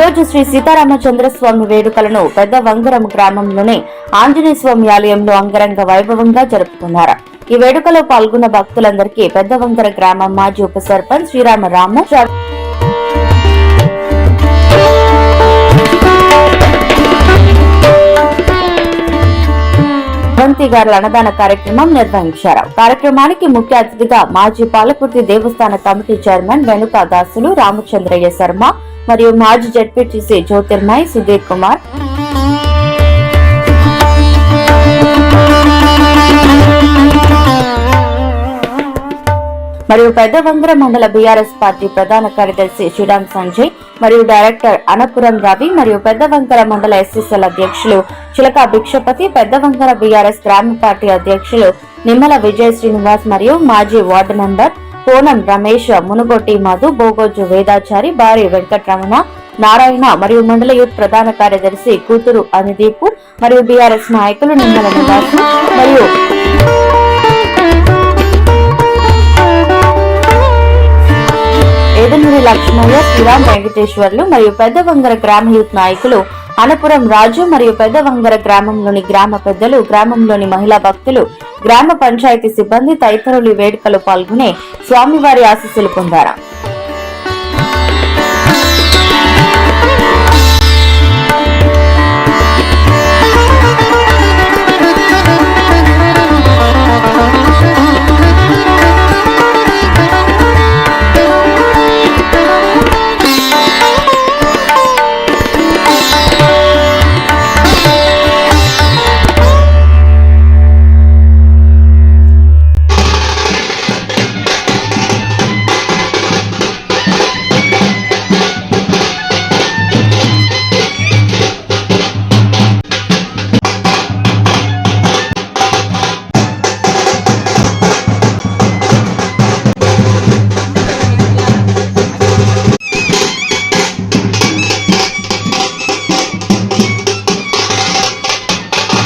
రోజు శ్రీ సీతారామచంద్ర స్వామి వేడుకలను పెద్ద వంగరం గ్రామంలోని ఆంజనేయ స్వామి ఆలయంలో అంగరంగ వైభవంగా జరుపుకున్నారు. ఈ వేడుకలో పాల్గొన్న భక్తులందరికీ పెద్ద వంగర గ్రామం మాజీ ఉప సర్పంచ్ శ్రీరామరాము అవంతి గారుల అన్నదాన కార్యక్రమం నిర్వహించారు. కార్యక్రమానికి ముఖ్య అతిథిగా మాజీ పాలకుర్తి దేవస్థాన కమిటీ చైర్మన్ వెనుక దాసులు రామచంద్రయ్య శర్మ మరియు మాజీ జడ్పీటీసీ జ్యోతిర్మయ్ సుధీర్ కుమార్. మరియు పెద్దవంగర మండల బీఆర్ఎస్ పార్టీ ప్రధాన కార్యదర్శి శ్రీరామ్ సంజయ్ మరియు డైరెక్టర్ అనపురం రవి మరియు పెద్దవంకర మండల ఎస్ఎస్ఎల్ అధ్యక్షులు Chilaka Bhikshapathi Peddavankara B R S గ్రామ పార్టీ అధ్యక్షులు నిమ్మల విజయ శ్రీనివాస్ మరియు మాజీ వార్డు మెంబర్ కోనం రమేష్ మునుగొట్టి మధు బోగోజు వేదాచారి భార్య వెంకటరమణ నారాయణ మరియు మండల యూత్ ప్రధాన కార్యదర్శి కూతురు అనిదీపు మరియు బీఆర్ఎస్ నాయకులు నిమ్మల నివాస్ మరియు ఏదనూరి లక్ష్మయ్య శ్రీరామ్ వెంకటేశ్వర్లు మరియు పెద్దవంగర గ్రామ యూత్ నాయకులు అనపురం రాజు మరియు పెద్దవంగర గ్రామంలోని గ్రామ పెద్దలు గ్రామంలోని మహిళా భక్తులు గ్రామ పంచాయతీ సిబ్బంది తదితరులు వేడుకలు వేడుకలో పాల్గొని స్వామివారి ఆశీస్సులు పొందారు.